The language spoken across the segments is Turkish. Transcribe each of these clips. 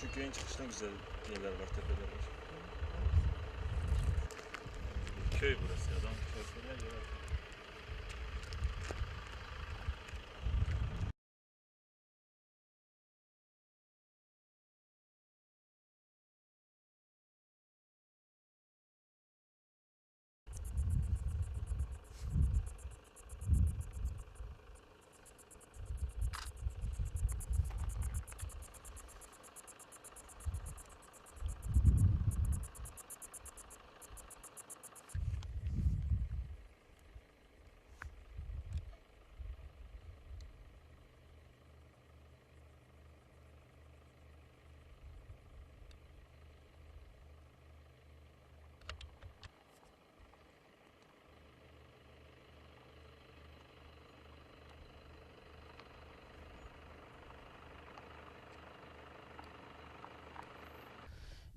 Bizim köyün çıkışında güzel yerler var, tepeler var. Köy burası. Adam köy yer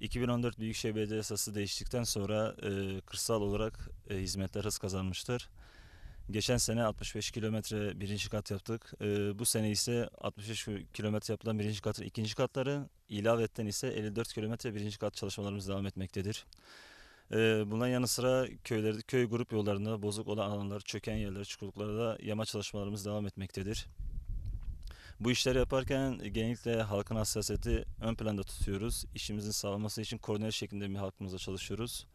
...2014 Büyükşehir Belediye Yasası değiştikten sonra e, kırsal olarak e, hizmetler hız kazanmıştır. Geçen sene 65 kilometre birinci kat yaptık. E, bu sene ise 65 kilometre yapılan birinci katın ikinci katları, ilavetten ise 54 kilometre birinci kat çalışmalarımız devam etmektedir. E, bundan yanı sıra köylerde, köy grup yollarında bozuk olan alanlar, çöken yerler, çukurluklarda yama çalışmalarımız devam etmektedir. Bu işleri yaparken genellikle halkın hassasiyeti ön planda tutuyoruz. İşimizin sağlanması için koordineli şeklinde bir halkımızla çalışıyoruz.